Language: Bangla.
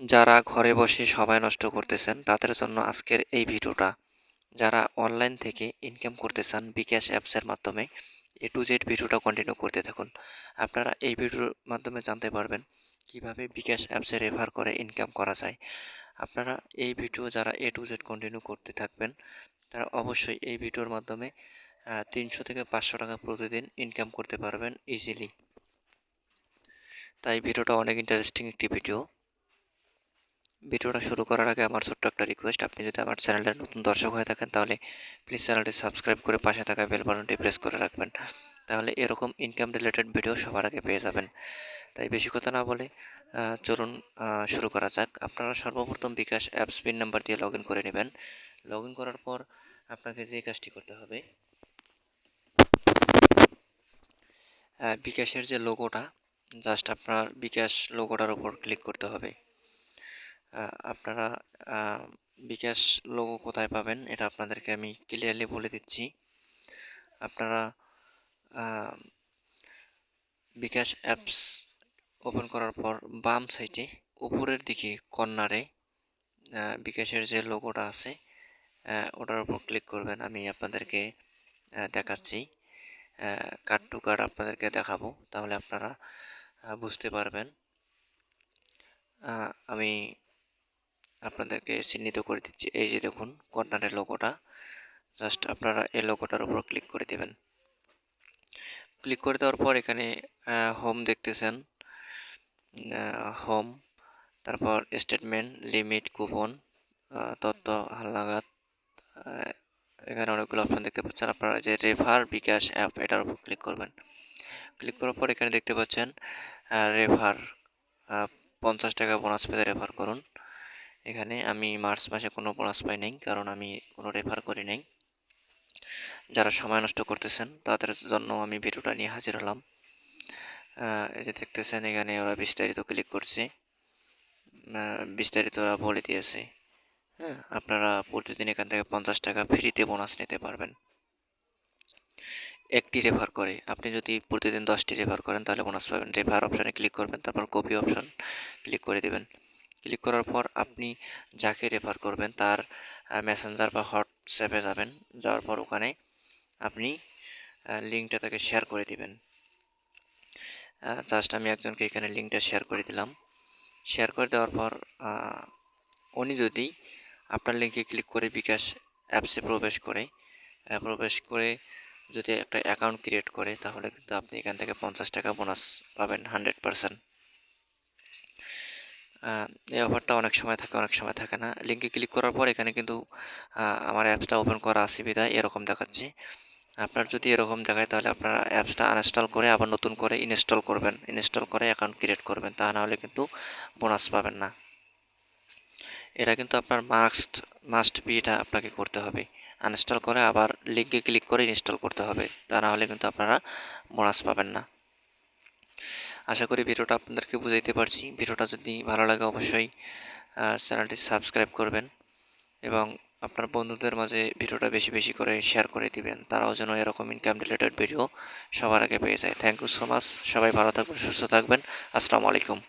যারা ঘরে বসে সময় নষ্ট করতেছেন, তাদের জন্য আজকের এই ভিডিওটা। যারা অনলাইন থেকে ইনকাম করতে চান বিকাশ অ্যাপসের মাধ্যমে এ টু জেড ভিডিওটা কন্টিনিউ করতে থাকুন। আপনারা এই ভিডিওর মাধ্যমে জানতে পারবেন কীভাবে বিকাশ অ্যাপসে রেফার করে ইনকাম করা যায়। আপনারা এই ভিডিও যারা এ টু জেড কন্টিনিউ করতে থাকবেন, তারা অবশ্যই এই ভিডিওর মাধ্যমে তিনশো থেকে পাঁচশো টাকা প্রতিদিন ইনকাম করতে পারবেন ইজিলি তাই ভিডিওটা অনেক ইন্টারেস্টিং একটি ভিডিও। ভিডিওটা শুরু করার আগে আমার ছোট্ট একটা রিকোয়েস্ট আপনি যদি আমার চ্যানেলের নতুন দর্শক হয়ে থাকেন, তাহলে প্লিজ চ্যানেলটি সাবস্ক্রাইব করে পাশে থাকা বেল বাটনটি প্রেস করে রাখবেন। তাহলে এরকম ইনকাম রিলেটেড ভিডিও সবার আগে পেয়ে যাবেন। তাই বেশি কথা না বলে চলুন শুরু করা যাক। আপনারা সর্বপ্রথম বিকাশ অ্যাপস পিন নাম্বার দিয়ে লগ করে নেবেন। লগ করার পর আপনাকে যে কাজটি করতে হবে বিকাশের যে লোগোটা জাস্ট আপনার বিকাশ লোগোটার উপর ক্লিক করতে হবে। আপনারা বিকাশ লোগো কোথায় পাবেন এটা আপনাদেরকে আমি ক্লিয়ারলি বলে দিচ্ছি। আপনারা বিকাশ অ্যাপস ওপেন করার পর বাম সাইডে উপরের দিকে কর্নারে বিকাশের যে লোগোটা আছে ওটার উপর ক্লিক করবেন। আমি আপনাদেরকে দেখাচ্ছি। কার্ড টু কার্ড আপনাদেরকে দেখাবো, তাহলে আপনারা বুঝতে পারবেন। আমি আপনাদেরকে চিহ্নিত করে দিচ্ছি। এই যে দেখুন, কর্নারের লোগোটা জাস্ট আপনারা এই লোগোটার উপর ক্লিক করে দেবেন। ক্লিক করে দেওয়ার পর এখানে হোম দেখতেছেন। হোম তারপর স্টেটমেন্ট লিমিট কুপন তথ্য, হালনাগাদ এখানে অনেকগুলো অপশন দেখতে পাচ্ছেন। আপনারা যে রেফার বিকাশ অ্যাপ এটার উপর ক্লিক করবেন। ক্লিক করার পর এখানে দেখতে পাচ্ছেন রেফার পঞ্চাশ টাকা বোনাস পেতে রেফার করুন। এখানে আমি মার্চ মাসে কোনো বোনাস পাই নাই, কারণ আমি কোনো রেফার করি নাই। যারা সময় নষ্ট করতেছেন, তাদের জন্য আমি ভিডিওটা নিয়ে হাজির হলাম। এই যে দেখতেছেন, এখানে ওরা বিস্তারিত ক্লিক করছে। বিস্তারিত ওরা বলে দিয়েছে। হ্যাঁ আপনারা প্রতিদিন এখান থেকে পঞ্চাশ টাকা ফ্রিতে বোনাস নিতে পারবেন। একটি রেফার করে। আপনি যদি প্রতিদিন দশটি রেফার করেন, তাহলে বোনাস পাবেন। রেফার অপশানে ক্লিক করবেন, তারপর কপি অপশান ক্লিক করে দেবেন। ক্লিক করার পর আপনি যাকে রেফার করবেন তার মেসেঞ্জার বা হোয়াটসঅ্যাপে যাবেন। যাওয়ার পর ওখানে আপনি লিঙ্কটা তাকে শেয়ার করে দিবেন। জাস্ট আমি একজনকে এখানে লিঙ্কটা শেয়ার করে দিলাম। শেয়ার করে দেওয়ার পর উনি যদি আপনার লিঙ্কে ক্লিক করে বিকাশ অ্যাপসে প্রবেশ করে প্রবেশ করে যদি একটা অ্যাকাউন্ট ক্রিয়েট করে, তাহলে কিন্তু আপনি এখান থেকে পঞ্চাশ টাকা বোনাস পাবেন হান্ড্রেড পারসেন্ট এই অফারটা অনেক সময় থাকে, অনেক সময় থাকে না। লিঙ্কে ক্লিক করার পর এখানে কিন্তু আমার অ্যাপসটা ওপেন করা অসুবিধায় এরকম দেখাচ্ছে। আপনার যদি এরকম দেখায় তাহলে আপনারা অ্যাপসটা আনইনস্টল করে আবার নতুন করে ইনস্টল করবেন। ইনস্টল করে অ্যাকাউন্ট ক্রিয়েট করবেন, তা নাহলে কিন্তু বোনাস পাবেন না। এটা কিন্তু আপনার মাস্ট মাস্ট বি এটা আপনাকে করতে হবে। আনইনস্টল করে আবার লিঙ্কে ক্লিক করে ইনস্টল করতে হবে, তা না হলে কিন্তু আপনারা বোনাস পাবেন না। আশা করি ভিডিওটা আপনাদেরকে বুঝাইতে পারছি। ভিডিওটা যদি ভালো লাগে অবশ্যই চ্যানেলটি সাবস্ক্রাইব করবেন এবং আপনার বন্ধুদের মাঝে ভিডিওটা বেশি বেশি করে শেয়ার করে দিবেন। তারাও যেন এরকম ইনকাম রিলেটেড ভিডিও সবার আগে পেয়ে যায়। থ্যাংক ইউ সো মাচ সবাই ভালো থাকবেন, সুস্থ থাকবেন। আসসালামু আলাইকুম।